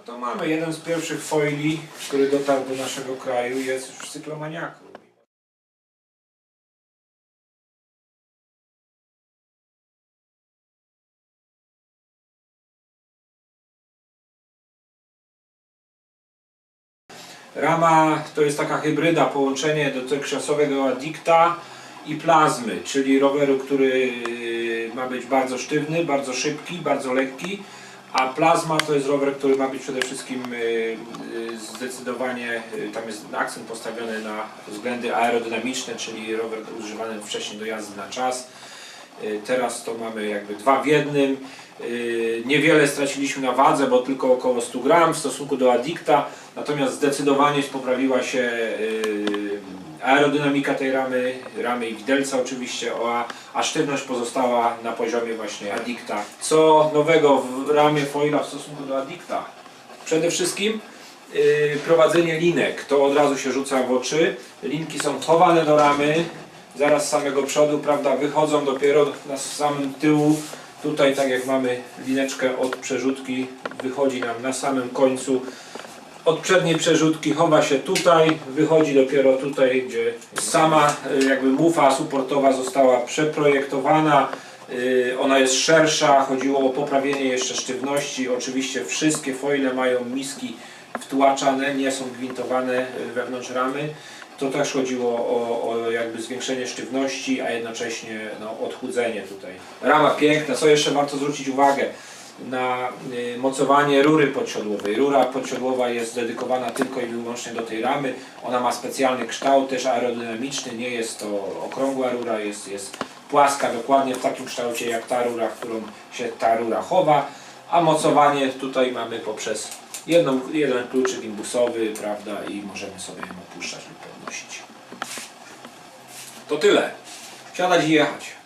No to mamy jeden z pierwszych foili, który dotarł do naszego kraju, jest już w cyklomaniaku. Rama to jest taka hybryda, połączenie dotychczasowego Addicta i plazmy, czyli roweru, który y, ma być bardzo sztywny, bardzo szybki, bardzo lekki, a plazma to jest rower, który ma być przede wszystkim y, y, zdecydowanie, y, tam jest akcent postawiony na względy aerodynamiczne, czyli rower używany wcześniej do jazdy na czas. Teraz to mamy jakby dwa w jednym. Niewiele straciliśmy na wadze, bo tylko około 100 gram w stosunku do Addicta. Natomiast zdecydowanie poprawiła się aerodynamika tej ramy, ramy i widelca oczywiście, a, a sztywność pozostała na poziomie właśnie Addicta. Co nowego w ramie foila w stosunku do Addicta? Przede wszystkim y, prowadzenie linek, to od razu się rzuca w oczy. Linki są chowane do ramy, zaraz z samego przodu, prawda, wychodzą dopiero na samym tyłu. Tutaj tak jak mamy lineczkę od przerzutki, wychodzi nam na samym końcu. Od przedniej przerzutki chowa się tutaj, wychodzi dopiero tutaj, gdzie sama y, jakby mufa suportowa została przeprojektowana. Y, Ona jest szersza, chodziło o poprawienie jeszcze sztywności. Oczywiście wszystkie foile mają miski wtłaczane, nie są gwintowane y, wewnątrz ramy. To też chodziło o, o jakby zwiększenie sztywności, a jednocześnie no, odchudzenie tutaj. Rama piękna, co jeszcze warto zwrócić uwagę? Na y, mocowanie rury podsiodłowej. Rura podsiodłowa jest dedykowana tylko i wyłącznie do tej ramy. Ona ma specjalny kształt, też aerodynamiczny, nie jest to okrągła rura, jest, jest płaska, dokładnie w takim kształcie jak ta rura, w którą się ta rura chowa. A mocowanie tutaj mamy poprzez jedną, jeden kluczyk imbusowy, prawda, i możemy sobie ją opuszczać lub podnosić. To tyle. Siadać i jechać.